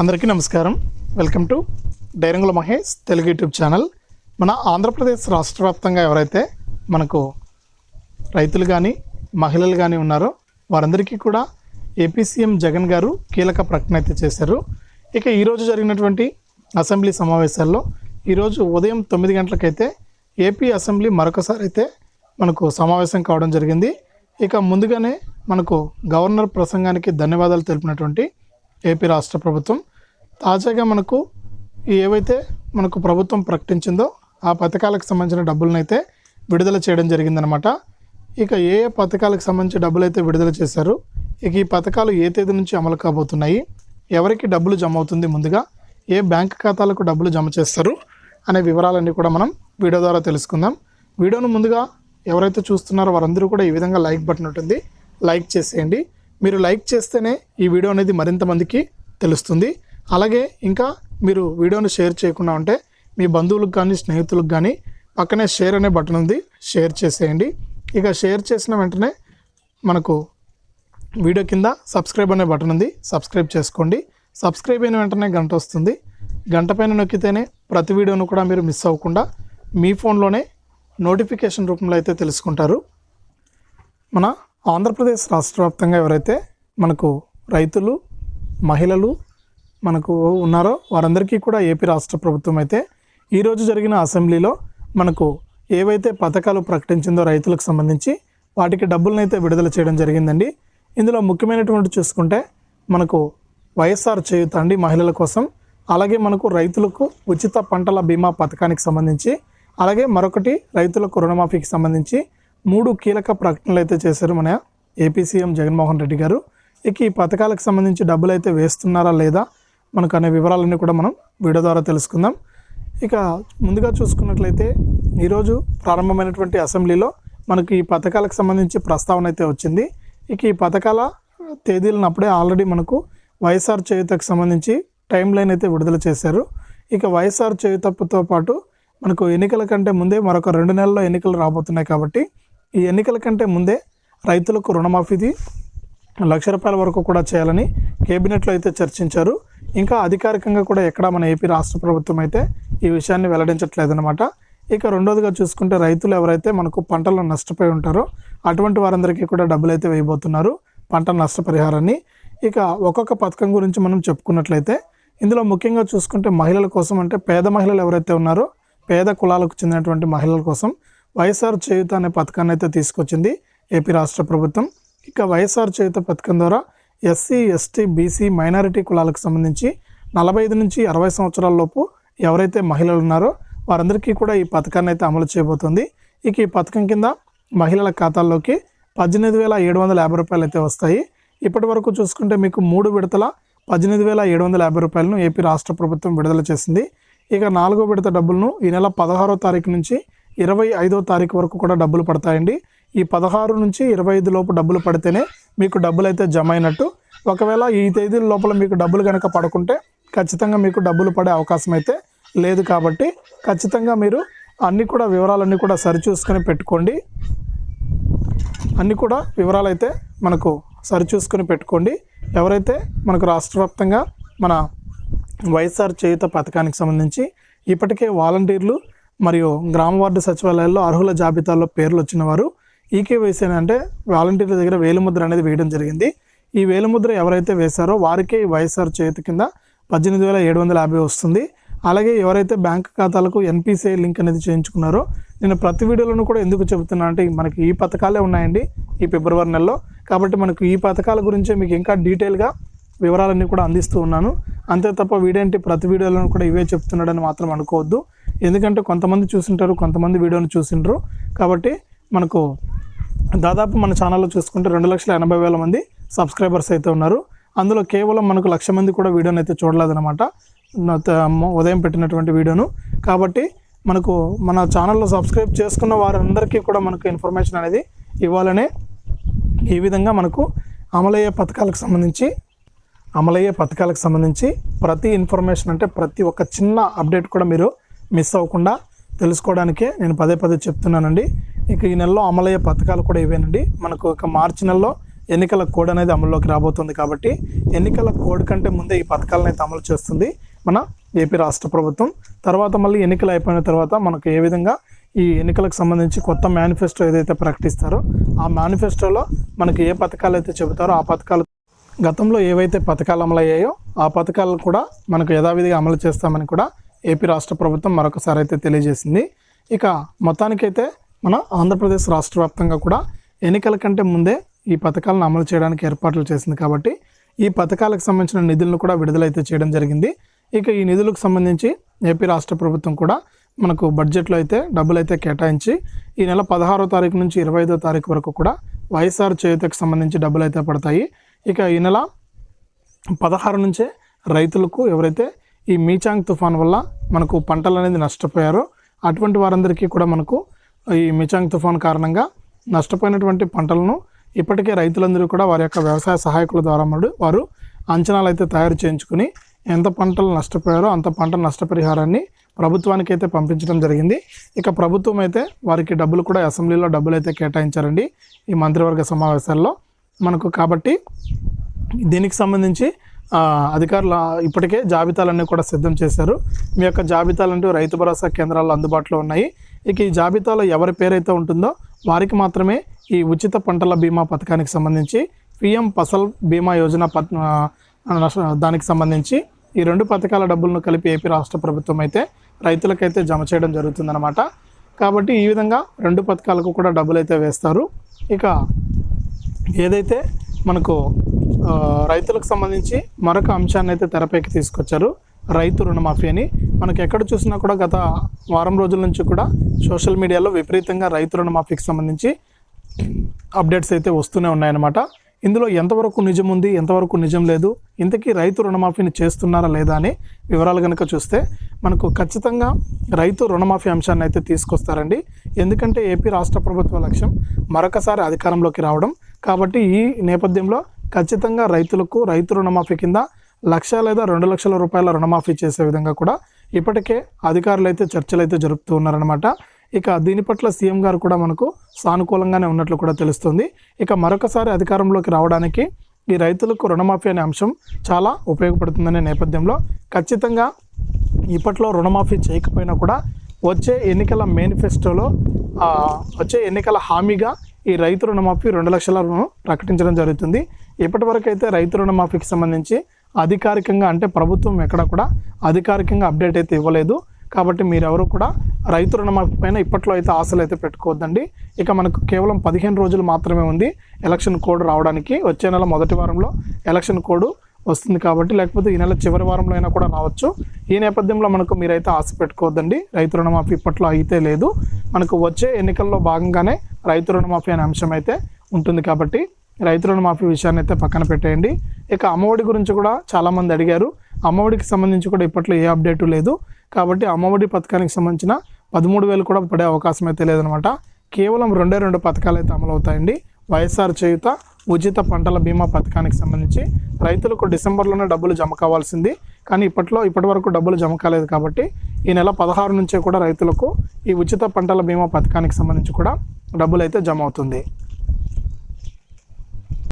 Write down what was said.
అందరికీ నమస్కారం. Welcome to డైరంగుల మహేష్ తెలుగు యూట్యూబ్ ఛానల్. మన ఆంధ్రప్రదేశ్ రాష్ట్ర వ్యాప్తంగా ఎవరైతే మనకు రైతులు కానీ మహిళలు కానీ ఉన్నారో వారందరికీ కూడా ఏపీ సీఎం జగన్ గారు కీలక ప్రకటన అయితే చేశారు. ఇక ఈరోజు జరిగినటువంటి అసెంబ్లీ సమావేశాల్లో ఈరోజు ఉదయం తొమ్మిది గంటలకైతే ఏపీ అసెంబ్లీ మరొకసారి అయితే మనకు సమావేశం కావడం జరిగింది. ఇక ముందుగానే మనకు గవర్నర్ ప్రసంగానికి ధన్యవాదాలు తెలిపినటువంటి ఏపీ రాష్ట్ర ప్రభుత్వం తాజాగా మనకు ఏవైతే మనకు ప్రభుత్వం ప్రకటించిందో ఆ పథకాలకు సంబంధించిన డబ్బులనైతే అయితే విడుదల చేయడం జరిగిందనమాట ఇక ఏ ఏ పథకాలకు సంబంధించి డబ్బులు అయితే విడుదల చేశారు ఇక ఈ పథకాలు ఏ తేదీ నుంచి అమలు కాబోతున్నాయి ఎవరికి డబ్బులు జమ అవుతుంది ముందుగా ఏ బ్యాంక్ ఖాతాలకు డబ్బులు జమ చేస్తారు అనే వివరాలన్నీ కూడా మనం వీడియో ద్వారా తెలుసుకుందాం. వీడియోను ముందుగా ఎవరైతే చూస్తున్నారో వారందరూ కూడా ఈ విధంగా లైక్ బటన్ ఉంటుంది లైక్ చేసేయండి. మీరు లైక్ చేస్తేనే ఈ వీడియో అనేది మరింత మందికి తెలుస్తుంది. అలాగే ఇంకా మీరు వీడియోను షేర్ చేయకుండా ఉంటే మీ బంధువులకు కానీ స్నేహితులకు కానీ పక్కనే షేర్ అనే బటన్ ఉంది. షేర్ చేసేయండి. ఇక షేర్ చేసిన వెంటనే మనకు వీడియో కింద సబ్స్క్రైబ్ అనే బటన్ ఉంది. సబ్స్క్రైబ్ చేసుకోండి. సబ్స్క్రైబ్ అయిన వెంటనే గంట వస్తుంది. గంట పైన నొక్కితేనే ప్రతి వీడియోను కూడా మీరు మిస్ అవ్వకుండా మీ ఫోన్లోనే నోటిఫికేషన్ రూపంలో అయితే తెలుసుకుంటారు. మన ఆంధ్రప్రదేశ్ రాష్ట్ర వ్యాప్తంగా ఎవరైతే మనకు రైతులు మహిళలు మనకు ఉన్నారో వారందరికీ కూడా ఏపీ రాష్ట్ర ప్రభుత్వం అయితే ఈరోజు జరిగిన అసెంబ్లీలో మనకు ఏవైతే పథకాలు ప్రకటించిందో రైతులకు సంబంధించి వాటికి డబ్బులను అయితే విడుదల చేయడం జరిగిందండి. ఇందులో ముఖ్యమైనటువంటి చూసుకుంటే మనకు వైఎస్ఆర్ చేయుత అండి మహిళల కోసం. అలాగే మనకు రైతులకు ఉచిత పంటల బీమా పథకానికి సంబంధించి అలాగే మరొకటి రైతులకు రుణమాఫీకి సంబంధించి మూడు కీలక ప్రకటనలు అయితే చేశారు మన ఏపీ సీఎం జగన్మోహన్ రెడ్డి గారు. ఇక ఈ పథకాలకు సంబంధించి డబ్బులు అయితే వేస్తున్నారా లేదా మనకు అనే వివరాలన్నీ కూడా మనం వీడియో ద్వారా తెలుసుకుందాం. ఇక ముందుగా చూసుకున్నట్లయితే ఈరోజు ప్రారంభమైనటువంటి అసెంబ్లీలో మనకి ఈ పథకాలకు సంబంధించి ప్రస్తావన అయితే వచ్చింది. ఇక ఈ పథకాల తేదీలను అప్పుడే ఆల్రెడీ మనకు వైఎస్ఆర్ చేయుతకు సంబంధించి టైం లైన్ అయితే విడుదల చేశారు. ఇక వైఎస్ఆర్ చేయుతతో పాటు మనకు ఎన్నికల కంటే ముందే మరొక రెండు నెలల్లో ఎన్నికలు రాబోతున్నాయి కాబట్టి ఈ ఎన్నికల కంటే ముందే రైతులకు రుణమాఫీది లక్ష రూపాయల వరకు కూడా చేయాలని కేబినెట్లో అయితే చర్చించారు. ఇంకా అధికారికంగా కూడా ఎక్కడ మన ఏపీ రాష్ట్ర ప్రభుత్వం అయితే ఈ విషయాన్ని వెల్లడించట్లేదు అనమాట ఇక రెండోదిగా చూసుకుంటే రైతులు ఎవరైతే మనకు పంటలు నష్టపోయి ఉంటారో అటువంటి వారందరికీ కూడా డబ్బులు అయితే వేయబోతున్నారు పంట నష్టపరిహారాన్ని. ఇక ఒక్కొక్క పథకం గురించి మనం చెప్పుకున్నట్లయితే ఇందులో ముఖ్యంగా చూసుకుంటే మహిళల కోసం అంటే పేద మహిళలు ఎవరైతే ఉన్నారో పేద కులాలకు చెందినటువంటి మహిళల కోసం వైఎస్ఆర్ చేయుత అనే పథకాన్ని అయితే తీసుకొచ్చింది ఏపీ రాష్ట్ర ప్రభుత్వం. ఇక వైఎస్ఆర్ చేయుత పథకం ద్వారా ఎస్సీ ఎస్టీ బీసీ మైనారిటీ కులాలకు సంబంధించి నలభై ఐదు నుంచి అరవై సంవత్సరాల లోపు ఎవరైతే మహిళలు ఉన్నారో వారందరికీ కూడా ఈ పథకాన్ని అయితే అమలు చేయబోతుంది. ఇక ఈ పథకం కింద మహిళల ఖాతాల్లోకి పద్దెనిమిది వేల ఏడు వందల యాభై రూపాయలు అయితే వస్తాయి. ఇప్పటి వరకు చూసుకుంటే మీకు మూడు విడతల పద్దెనిమిది వేల ఏడు వందల యాభై రూపాయలను ఏపీ రాష్ట్ర ప్రభుత్వం విడుదల చేసింది. ఇక నాలుగో విడత డబ్బులను ఈ నెల పదహారో తారీఖు నుంచి ఇరవై ఐదో తారీఖు వరకు కూడా డబ్బులు పడతాయండి. ఈ పదహారు నుంచి ఇరవై ఐదు లోపు డబ్బులు పడితేనే మీకు డబ్బులు అయితే జమ అయినట్టు ఒకవేళ ఈ తేదీల లోపల మీకు డబ్బులు కనుక పడకుంటే ఖచ్చితంగా మీకు డబ్బులు పడే అవకాశం అయితే లేదు కాబట్టి ఖచ్చితంగా మీరు అన్నీ కూడా వివరాలన్నీ కూడా సరిచూసుకొని పెట్టుకోండి. అన్నీ కూడా వివరాలు అయితే మనకు సరిచూసుకొని పెట్టుకోండి. ఎవరైతే మనకు రాష్ట్ర వ్యాప్తంగా మన వైఎస్ఆర్ చేయుత పథకానికి సంబంధించి ఇప్పటికే వాలంటీర్లు మరియు గ్రామ వార్డు సచివాలయాల్లో అర్హుల జాబితాలో పేర్లు వచ్చిన వారు ఈకేవైసీ అంటే వాలంటీర్ల దగ్గర వేలిముద్ర అనేది వేయడం జరిగింది. ఈ వేలిముద్ర ఎవరైతే వేశారో వారికే ఈ వైఎస్ఆర్ చేతి కింద పద్దెనిమిది వేల ఏడు వందల యాభై వస్తుంది. అలాగే ఎవరైతే బ్యాంక్ ఖాతాలకు ఎన్పిసిఐ లింక్ అనేది చేయించుకున్నారో నేను ప్రతి వీడియోలను కూడా ఎందుకు చెబుతున్నా అంటే మనకి ఈ పథకాలే ఉన్నాయండి ఈ ఫిబ్రవరి నెలలో. కాబట్టి మనకు ఈ పథకాల గురించే మీకు ఇంకా డీటెయిల్గా వివరాలన్నీ కూడా అందిస్తూ ఉన్నాను. అంతే తప్ప వీడేంటి ప్రతి వీడియోలను కూడా ఇవే చెప్తున్నాడని మాత్రం అనుకోవద్దు. ఎందుకంటే కొంతమంది చూసింటారు కొంతమంది వీడియోని చూసింటారు కాబట్టి మనకు దాదాపు మన ఛానల్లో చూసుకుంటే రెండు లక్షల ఎనభై వేల మంది సబ్స్క్రైబర్స్ అయితే ఉన్నారు. అందులో కేవలం మనకు లక్ష మంది కూడా వీడియోని అయితే చూడలేదన్నమాట. ఉదయం పెట్టినటువంటి వీడియోను. కాబట్టి మనకు మన ఛానల్లో సబ్స్క్రైబ్ చేసుకున్న వారందరికీ కూడా మనకు ఇన్ఫర్మేషన్ అనేది ఇవ్వాలనే ఈ విధంగా మనకు అమలయ్యే పథకాలకు సంబంధించి అమలయ్యే పథకాలకు సంబంధించి ప్రతి ఇన్ఫర్మేషన్ అంటే ప్రతి ఒక్క చిన్న అప్డేట్ కూడా మీరు మిస్ అవ్వకుండా తెలుసుకోవడానికే నేను పదే పదే చెప్తున్నానండి. ఇక ఈ నెలలో అమలయ్యే పథకాలు కూడా ఇవేనండి. మనకు ఒక మార్చి నెలలో ఎన్నికల కోడ్ అనేది అమల్లోకి రాబోతుంది కాబట్టి ఎన్నికల కోడ్ కంటే ముందే ఈ పథకాలను అయితే అమలు చేస్తుంది మన ఏపీ రాష్ట్ర ప్రభుత్వం. తర్వాత మళ్ళీ ఎన్నికలు అయిపోయిన తర్వాత మనకు ఏ విధంగా ఈ ఎన్నికలకు సంబంధించి కొత్త మేనిఫెస్టో ఏదైతే ప్రకటిస్తారో ఆ మేనిఫెస్టోలో మనకి ఏ పథకాలు అయితే చెబుతారో ఆ పథకాలు గతంలో ఏవైతే పథకాలు అమలయ్యాయో ఆ పథకాలు కూడా మనకు యథావిధిగా అమలు చేస్తామని కూడా ఏపీ రాష్ట్ర ప్రభుత్వం మరొకసారి అయితే తెలియజేసింది. ఇక మొత్తానికైతే మన ఆంధ్రప్రదేశ్ రాష్ట్ర వ్యాప్తంగా కూడా ఎన్నికల కంటే ముందే ఈ పథకాలను అమలు చేయడానికి ఏర్పాట్లు చేసింది కాబట్టి ఈ పథకాలకు సంబంధించిన నిధులను కూడా విడుదలైతే చేయడం జరిగింది. ఇక ఈ నిధులకు సంబంధించి ఏపీ రాష్ట్ర ప్రభుత్వం కూడా మనకు బడ్జెట్లో అయితే డబ్బులు అయితే కేటాయించి ఈ నెల పదహారో తారీఖు నుంచి ఇరవై ఐదో తారీఖు వరకు కూడా వైఎస్ఆర్ చేయుతకు సంబంధించి డబ్బులు అయితే పడతాయి. ఇక ఈ నెల పదహారు నుంచే రైతులకు ఎవరైతే ఈ మీచాంగ్ తుఫాన్ వల్ల మనకు పంటలు అనేది నష్టపోయారు. అటువంటి వారందరికీ కూడా మనకు ఈ మిచాంగ్ తుఫాన్ కారణంగా నష్టపోయినటువంటి పంటలను ఇప్పటికే రైతులందరూ కూడా వారి యొక్క వ్యవసాయ సహాయకుల ద్వారా మడు- వారు అంచనాలు అయితే తయారు చేయించుకుని ఎంత పంటలు నష్టపోయారో అంత పంట నష్టపరిహారాన్ని ప్రభుత్వానికి అయితే పంపించడం జరిగింది. ఇక ప్రభుత్వం అయితే వారికి డబ్బులు కూడా అసెంబ్లీలో డబ్బులు అయితే కేటాయించారండి. ఈ మంత్రివర్గ సమావేశాల్లో మనకు కాబట్టి దీనికి సంబంధించి అధికారులు ఇప్పటికే జాబితాలన్నీ కూడా సిద్ధం చేశారు. మీ యొక్క జాబితాలంటూ రైతు భరోసా కేంద్రాల్లో అందుబాటులో ఉన్నాయి. ఇక ఈ జాబితాలో ఎవరి పేరైతే ఉంటుందో వారికి మాత్రమే ఈ ఉచిత పంటల బీమా పథకానికి సంబంధించి పిఎం ఫసల్ బీమా యోజన పథ దానికి సంబంధించి ఈ రెండు పథకాల డబ్బులను కలిపి ఏపీ రాష్ట్ర ప్రభుత్వం అయితే రైతులకైతే జమ చేయడం జరుగుతుందన్నమాట. కాబట్టి ఈ విధంగా రెండు పథకాలకు కూడా డబ్బులు అయితే వేస్తారు. ఇక ఏదైతే మనకు రైతులకు సంబంధించి మరొక అంశాన్ని అయితే తెరపైకి తీసుకొచ్చారు. రైతు రుణమాఫీ అని. మనకు ఎక్కడ చూసినా కూడా గత వారం రోజుల నుంచి కూడా సోషల్ మీడియాలో విపరీతంగా రైతు రుణమాఫీకి సంబంధించి అప్డేట్స్ అయితే వస్తూనే ఉన్నాయన్నమాట. ఇందులో ఎంతవరకు నిజం ఉంది ఎంతవరకు నిజం లేదు ఇంతకీ రైతు రుణమాఫీని చేస్తున్నారా లేదా అని వివరాలు కనుక చూస్తే మనకు ఖచ్చితంగా రైతు రుణమాఫీ అంశాన్ని అయితే తీసుకొస్తారండి. ఎందుకంటే ఏపీ రాష్ట్ర ప్రభుత్వ లక్ష్యం మరొకసారి అధికారంలోకి రావడం. కాబట్టి ఈ నేపథ్యంలో ఖచ్చితంగా రైతులకు రైతు రుణమాఫీ కింద లక్ష లేదా రెండు లక్షల రూపాయల రుణమాఫీ చేసే విధంగా కూడా ఇప్పటికే అధికారులు అయితే చర్చలు అయితే జరుపుతూ ఉన్నారనమాట ఇక దీని పట్ల సీఎం గారు కూడా మనకు సానుకూలంగానే ఉన్నట్లు కూడా తెలుస్తుంది. ఇక మరొకసారి అధికారంలోకి రావడానికి ఈ రైతులకు రుణమాఫీ అనే అంశం చాలా ఉపయోగపడుతుందనే నేపథ్యంలో ఖచ్చితంగా ఇప్పట్లో రుణమాఫీ చేయకపోయినా కూడా వచ్చే ఎన్నికల మేనిఫెస్టోలో వచ్చే ఎన్నికల హామీగా ఈ రైతు రుణమాఫీ రెండు లక్షల రుణం ప్రకటించడం జరుగుతుంది. ఇప్పటి వరకు అయితే రైతు రుణమాఫీకి సంబంధించి అధికారికంగా అంటే ప్రభుత్వం ఎక్కడ కూడా అధికారికంగా అప్డేట్ అయితే ఇవ్వలేదు. కాబట్టి మీరెవరు కూడా రైతు రుణమాఫీ పైన ఇప్పట్లో అయితే ఆశలు అయితే పెట్టుకోవద్దండి. ఇక మనకు కేవలం పదిహేను రోజులు మాత్రమే ఉంది. ఎలక్షన్ కోడ్ రావడానికి వచ్చే నెల మొదటి వారంలో ఎలక్షన్ కోడ్ వస్తుంది కాబట్టి లేకపోతే ఈ నెల చివరి వారంలో అయినా కూడా రావచ్చు. ఈ నేపథ్యంలో మనకు మీరైతే ఆశ పెట్టుకోవద్దండి. రైతు రుణమాఫీ ఇప్పట్లో అయితే లేదు. మనకు వచ్చే ఎన్నికల్లో భాగంగానే రైతు రుణమాఫీ అనే అంశం అయితే ఉంటుంది కాబట్టి రైతు రుణమాఫీ విషయాన్ని అయితే పక్కన పెట్టేయండి. ఇక అమ్మఒడి గురించి కూడా చాలామంది అడిగారు. అమ్మఒడికి సంబంధించి కూడా ఇప్పట్లో ఏ అప్డేటు లేదు. కాబట్టి అమ్మఒడి పథకానికి సంబంధించిన పదమూడు వేలు కూడా పడే అవకాశం అయితే లేదనమాట. కేవలం రెండే రెండు పథకాలు అయితే అమలవుతాయండి. వైఎస్ఆర్ చేయుత ఉచిత పంటల బీమా పథకానికి సంబంధించి రైతులకు డిసెంబర్లోనే డబ్బులు జమ కావాల్సింది. కానీ ఇప్పట్లో ఇప్పటి వరకు డబ్బులు జమ కాలేదు కాబట్టి ఈ నెల పదహారు నుంచే కూడా రైతులకు ఈ ఉచిత పంటల బీమా పథకానికి సంబంధించి కూడా డబ్బులు అయితే జమ అవుతుంది.